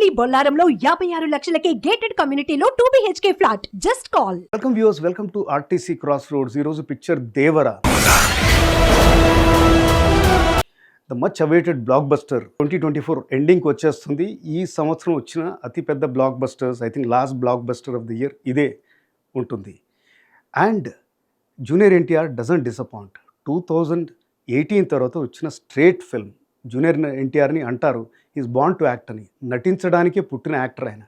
కొంపల్లి బొల్లారంలో యాభై ఆరు లక్షలకే గేటెడ్ కమ్యూనిటీలో two BHK flat just call welcome viewers welcome to RTC cross roads ఈరోజు picture Devara the much awaited blockbuster twenty twenty four ఎండింగ్కి వచ్చేస్తుంది. ఈ సంవత్సరం వచ్చిన అతిపెద్ద blockbusters I think last blockbuster of the year ఇదే ఉంటుంది. And Junior NTR doesn't disappoint two thousand eighteen తర్వాత వచ్చిన స్ట్రేట్ ఫిల్మ్ జూనియర్ ఎన్టీఆర్ని అంటారు ఈజ్ బాండ్ టు యాక్ట్ అని. నటించడానికే పుట్టిన యాక్టర్ ఆయన.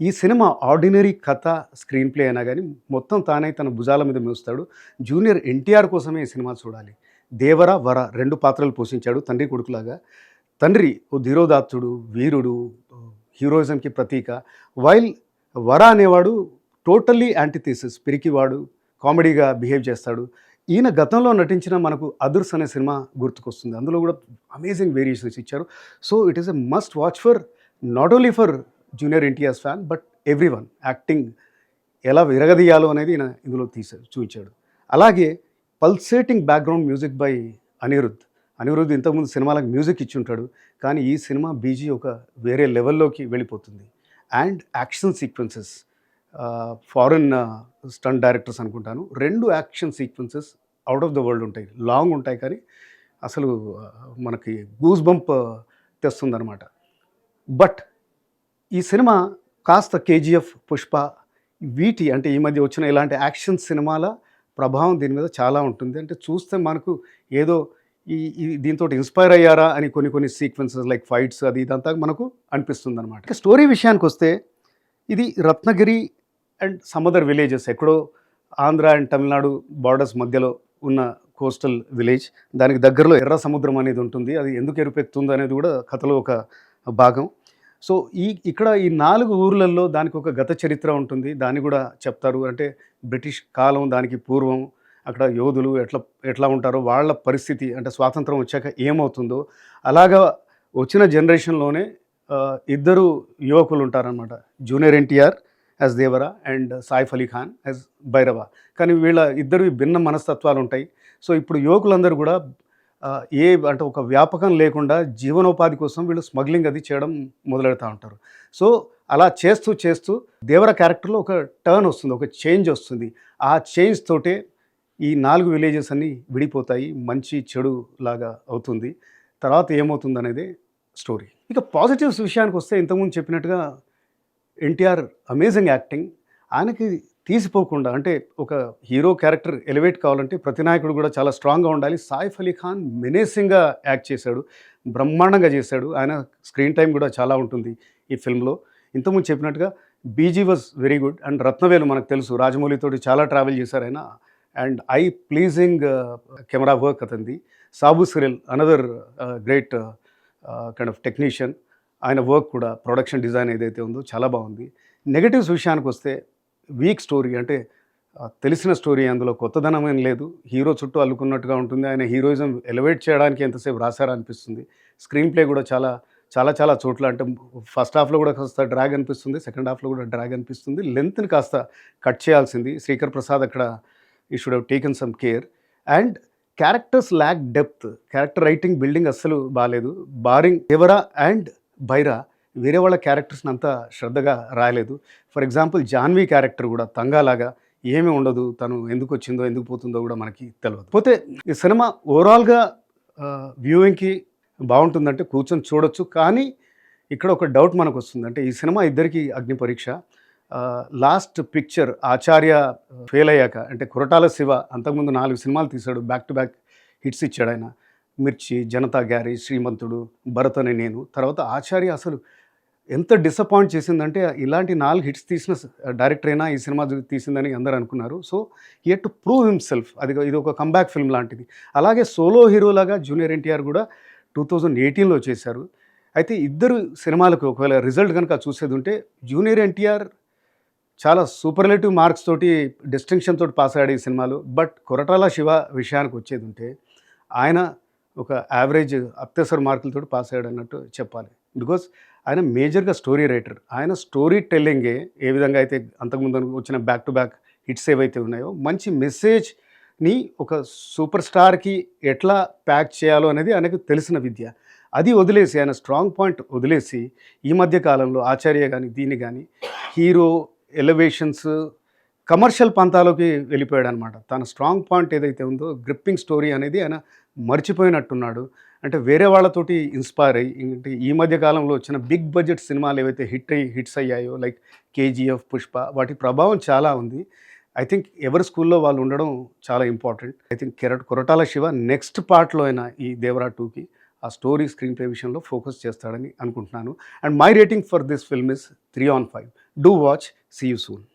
ఈ సినిమా ఆర్డినరీ కథ స్క్రీన్ ప్లే అయినా కానీ మొత్తం తానే తన భుజాల మీద మోస్తాడు. జూనియర్ ఎన్టీఆర్ కోసమే ఈ సినిమా చూడాలి. దేవర వర రెండు పాత్రలు పోషించాడు తండ్రి కొడుకులాగా. తండ్రి ఓ ధీరోదాత్తుడు వీరుడు హీరోయిజంకి ప్రతీక. వైల్ వర అనేవాడు టోటల్లీ యాంటీథీసిస్ పిరికివాడు కామెడీగా బిహేవ్ చేస్తాడు. ఈయన గతంలో నటించిన మనకు అదుర్స్ అనే సినిమా గుర్తుకొస్తుంది. అందులో కూడా అమేజింగ్ వేరియేషన్స్ ఇచ్చారు. So it is a must watch for not only for Junior NTR's fan but every one acting ఎలా విరగదీయాలో అనేది ఈయన ఇందులో తీసాడు చూపించాడు. అలాగే pulsating background music by Anirudh Anirudh ఇంతకుముందు సినిమాలకు మ్యూజిక్ ఇచ్చి ఉంటాడు కానీ ఈ సినిమా బీజీ ఒక వేరే లెవెల్లోకి వెళ్ళిపోతుంది. And action sequences foreign stunt directors అనుకుంటాను. రెండు action sequences out of the world ఉంటాయి. లాంగ్ ఉంటాయి కానీ అసలు మనకి గూస్ బంప్ తెస్తుందనమాట బట్ ఈ సినిమా కాస్త కేజీఎఫ్ పుష్ప వీటి అంటే ఈ మధ్య వచ్చిన ఇలాంటి యాక్షన్ సినిమాల ప్రభావం దీని మీద చాలా ఉంటుంది. అంటే చూస్తే మనకు ఏదో ఈ దీంతో ఇన్స్పైర్ అయ్యారా అని కొన్ని కొన్ని సీక్వెన్సెస్ లైక్ ఫైట్స్ అది ఇదంతా మనకు అనిపిస్తుంది అనమాట స్టోరీ విషయానికి వస్తే ఇది రత్నగిరి అండ్ సమదర్ విలేజెస్ ఎక్కడో ఆంధ్ర అండ్ తమిళనాడు బార్డర్స్ మధ్యలో ఉన్న కోస్టల్ విలేజ్ దానికి దగ్గరలో ఎర్ర సముద్రం అనేది ఉంటుంది. అది ఎందుకు ఎరుపెక్కుతుంది అనేది కూడా కథలో ఒక భాగం. సో ఈ ఇక్కడ ఈ నాలుగు ఊర్లలో దానికి ఒక గత చరిత్ర ఉంటుంది. దాన్ని కూడా చెప్తారు. అంటే బ్రిటిష్ కాలం దానికి పూర్వం అక్కడ యోధులు ఎట్లా ఎట్లా ఉంటారో వాళ్ళ పరిస్థితి అంటే స్వాతంత్రం వచ్చాక ఏమవుతుందో. అలాగా వచ్చిన జనరేషన్లోనే ఇద్దరు యువకులు ఉంటారనమాట Junior NTR as Devara and Saif Ali Khan as Bhairava కానీ వీళ్ళ ఇద్దరు భిన్న మనస్తత్వాలు ఉంటాయి సో ఇప్పుడు యువకులందరూ కూడా ఏ అంటే ఒక వ్యాపకం లేకుండా జీవనోపాధి కోసం వీళ్ళు స్మగ్లింగ్ అది చేయడం మొదలెడతా ఉంటారు. సో అలా చేస్తూ చేస్తూ దేవర క్యారెక్టర్లో ఒక టర్న్ వస్తుంది ఒక చేంజ్ వస్తుంది. ఆ చేంజ్ తోటే ఈ నాలుగు విలేజెస్ అన్నీ విడిపోతాయి మంచి చెడు లాగా అవుతుంది. తర్వాత ఏమవుతుంది అనేది స్టోరీ ఇక పాజిటివ్స్ విషయానికి వస్తే ఇంతకుముందు చెప్పినట్టుగా ఎన్టీఆర్ అమేజింగ్ యాక్టింగ్. ఆయనకి తీసిపోకుండా అంటే ఒక హీరో క్యారెక్టర్ ఎలివేట్ కావాలంటే ప్రతి నాయకుడు కూడా చాలా స్ట్రాంగ్గా ఉండాలి. సాయిఫ్ అలీ ఖాన్ మెనేసింగ్గా యాక్ట్ చేశాడు. బ్రహ్మాండంగా చేశాడు. ఆయన స్క్రీన్ టైం కూడా చాలా ఉంటుంది ఈ ఫిల్మ్లో. ఇంతకుముందు చెప్పినట్టుగా BG was very good and Ratnavelu మనకు తెలుసు. రాజమౌళితోటి చాలా ట్రావెల్ చేశారు ఆయన. And I pleasing camera work అతంది Sabu Cyril another great kind of technician ఆయన వర్క్ కూడా ప్రొడక్షన్ డిజైన్ ఏదైతే ఉందో చాలా బాగుంది. నెగటివ్స్ విషయానికి వస్తే వీక్ స్టోరీ అంటే తెలిసిన స్టోరీ అందులో కొత్తదనం ఏం లేదు. హీరో చుట్టూ అల్లుకున్నట్టుగా ఉంటుంది. ఆయన హీరోయిజం ఎలివేట్ చేయడానికి ఎంతసేపు రాశారా అనిపిస్తుంది. స్క్రీన్ ప్లే కూడా చాలా చాలా చాలా చోట్ల అంటే ఫస్ట్ హాఫ్లో కూడా కాస్త డ్రాగ్ అనిపిస్తుంది. సెకండ్ హాఫ్లో కూడా డ్రాగ్ అనిపిస్తుంది. లెంత్ని కాస్త కట్ చేయాల్సింది. శ్రీకర్ ప్రసాద్ అక్కడ ఈ should have taken some care and characters lack depth character writing building అస్సలు బాగాలేదు బారింగ్ ఎవరా అండ్ బైరా వేరే వాళ్ళ క్యారెక్టర్స్ని అంతా శ్రద్ధగా రాయలేదు. ఫర్ ఎగ్జాంపుల్ జాన్వీ క్యారెక్టర్ కూడా తంగాలాగా ఏమీ ఉండదు తను ఎందుకు వచ్చిందో ఎందుకు పోతుందో కూడా మనకి తెలియదు పోతే ఈ సినిమా ఓవరాల్గా వ్యూయింగ్కి బాగుంటుందంటే కూర్చొని చూడొచ్చు. కానీ ఇక్కడ ఒక డౌట్ మనకు వస్తుంది అంటే ఈ సినిమా ఇద్దరికి అగ్ని పరీక్ష. లాస్ట్ పిక్చర్ ఆచార్య ఫెయిల్ అయ్యాక అంటే కురటాల శివ అంతకుముందు నాలుగు సినిమాలు తీశాడు బ్యాక్ టు బ్యాక్ హిట్స్ ఇచ్చాడు ఆయన. మిర్చి జనతా గ్యారీ శ్రీమంతుడు భరత్ అనే నేను. తర్వాత ఆచార్య అసలు ఎంత డిసప్పాయింట్ చేసిందంటే ఇలాంటి నాలుగు హిట్స్ తీసిన డైరెక్టర్ అయినా ఈ సినిమా తీసిందని అందరూ అనుకున్నారు. So year to prove himself అది ఇది ఒక కంబ్యాక్ ఫిల్మ్ లాంటిది. అలాగే సోలో హీరోలాగా జూనియర్ ఎన్టీఆర్ కూడా టూ థౌజండ్ ఎయిటీన్లో చేశారు. అయితే ఇద్దరు సినిమాలకు ఒకవేళ రిజల్ట్ కనుక చూసేది ఉంటే జూనియర్ ఎన్టీఆర్ చాలా సూపర్లేటివ్ మార్క్స్ తోటి డిస్టింక్షన్ తోటి పాస్ అయ్యాడు ఈ సినిమాలు. బట్ కొరటాల శివ విషయానికి వచ్చేది ఉంటే ఆయన ఒక యావరేజ్ అత్యవసర మార్కులతో పాస్ అయ్యాడు అన్నట్టు చెప్పాలి. బికాస్ ఆయన మేజర్గా స్టోరీ రైటర్ ఆయన స్టోరీ టెల్లింగే ఏ విధంగా అయితే అంతకుముందు వచ్చిన బ్యాక్ టు బ్యాక్ హిట్స్ ఏవైతే ఉన్నాయో మంచి మెసేజ్ని ఒక సూపర్ స్టార్కి ఎట్లా ప్యాక్ చేయాలో అనేది ఆయనకు తెలిసిన విద్య. అది వదిలేసి ఆయన స్ట్రాంగ్ పాయింట్ వదిలేసి ఈ మధ్య కాలంలో ఆచార్య కానీ దీన్ని కానీ హీరో ఎలివేషన్స్ కమర్షియల్ పంతాలోకి వెళ్ళిపోయాడు అనమాట తన స్ట్రాంగ్ పాయింట్ ఏదైతే ఉందో గ్రిప్పింగ్ స్టోరీ అనేది ఆయన మర్చిపోయినట్టున్నాడు. అంటే వేరే వాళ్ళతోటి ఇన్స్పైర్ అయ్యి అంటే ఈ మధ్య కాలంలో వచ్చిన బిగ్ బడ్జెట్ సినిమాలు ఏవైతే హిట్ అయ్యి హిట్స్ అయ్యాయో లైక్ కేజీఎఫ్ పుష్ప వాటి ప్రభావం చాలా ఉంది. ఐ థింక్ ఎవరి స్కూల్లో వాళ్ళు ఉండడం చాలా ఇంపార్టెంట్ ఐ థింక్ కెరట్ కొరటాల శివ నెక్స్ట్ పార్ట్లో అయినా ఈ దేవరా టూకి ఆ స్టోరీ స్క్రీన్ ప్లే విషయంలో ఫోకస్ చేస్తాడని అనుకుంటున్నాను. And my rating for this film is three on five do watch see you soon